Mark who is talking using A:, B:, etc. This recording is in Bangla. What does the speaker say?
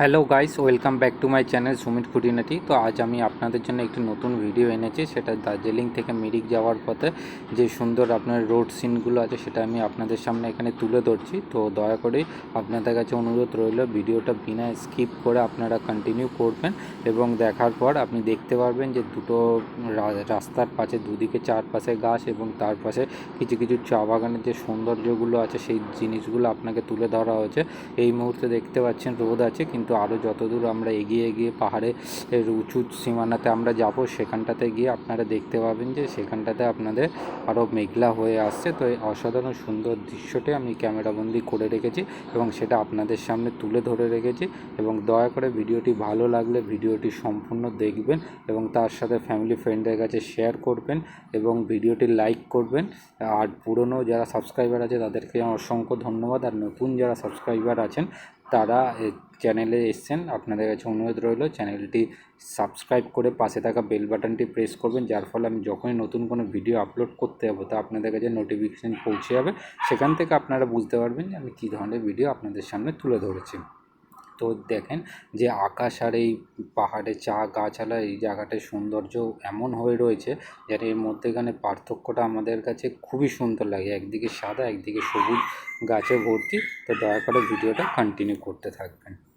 A: Hello guys welcome back to my channel Sumit খুঁটিনাটি তো আজ আমি আপনাদের জন্য একটি নতুন ভিডিও এনেছি, সেটা দার্জিলিং থেকে মিরিক যাওয়ার পথে যে সুন্দর আপনার রোড সিনগুলো আছে, সেটা আমি আপনাদের সামনে এখানে তুলে ধরছি। তো দয়া করে আপনাদের কাছে অনুরোধ রইল ভিডিওটা বিনা স্কিপ করে আপনারা কন্টিনিউ করবেন এবং দেখার পর আপনি দেখতে পারবেন যে দুটো রাস্তার পাশে, দুদিকে চারপাশে গাছ এবং তার পাশে কিছু কিছু চা বাগানের যে সৌন্দর্যগুলো আছে, সেই জিনিসগুলো আপনাকে তুলে ধরা হয়েছে। এই মুহূর্তে দেখতে পাচ্ছেন রোদ আছে, কিন্তু আরও যতদূর আমরা এগিয়ে এগিয়ে পাহাড়ে, এর উঁচু সীমানাতে আমরা যাব, সেখানটাতে গিয়ে আপনারা দেখতে পাবেন যে সেখানটাতে আপনাদের আরও মেঘলা হয়ে আসছে। তো এই অসাধারণ সুন্দর দৃশ্যটি আমি ক্যামেরাবন্দি করে রেখেছি এবং সেটা আপনাদের সামনে তুলে ধরে রেখেছি এবং দয়া করে ভিডিওটি ভালো লাগলে ভিডিওটি সম্পূর্ণ দেখবেন এবং তার সাথে ফ্যামিলি ফ্রেন্ডের কাছে শেয়ার করবেন এবং ভিডিওটি লাইক করবেন। আর পুরনো যারা সাবস্ক্রাইবার আছে তাদেরকে অসংখ্য ধন্যবাদ। আর নতুন যারা সাবস্ক্রাইবার আছেন তারা চ্যানেলে এসছেন, আপনাদের কাছে অনুরোধ রইল চ্যানেলটি সাবস্ক্রাইব করে পাশে থাকা বেল বাটনটি প্রেস করবেন, যার ফলে আমি যখনই নতুন কোনো ভিডিও আপলোড করতে যাব, তা আপনাদের কাছে নোটিফিকেশান পৌঁছে যাবে। সেখান থেকে আপনারা বুঝতে পারবেন যে আমি কী ধরনের ভিডিও আপনাদের সামনে তুলে ধরেছি। তো দেখেন যে আকাশ আর এই পাহাড়ে চা গাছালা এই জায়গাটার সৌন্দর্য এমন হয়ে রয়েছে যার এর মধ্যেখানে পার্থক্যটা আমাদের কাছে খুবই সুন্দর লাগে। একদিকে সাদা, একদিকে সবুজ গাছে ভর্তি। তো দয়া করে ভিডিওটা কন্টিনিউ করতে থাকবেন।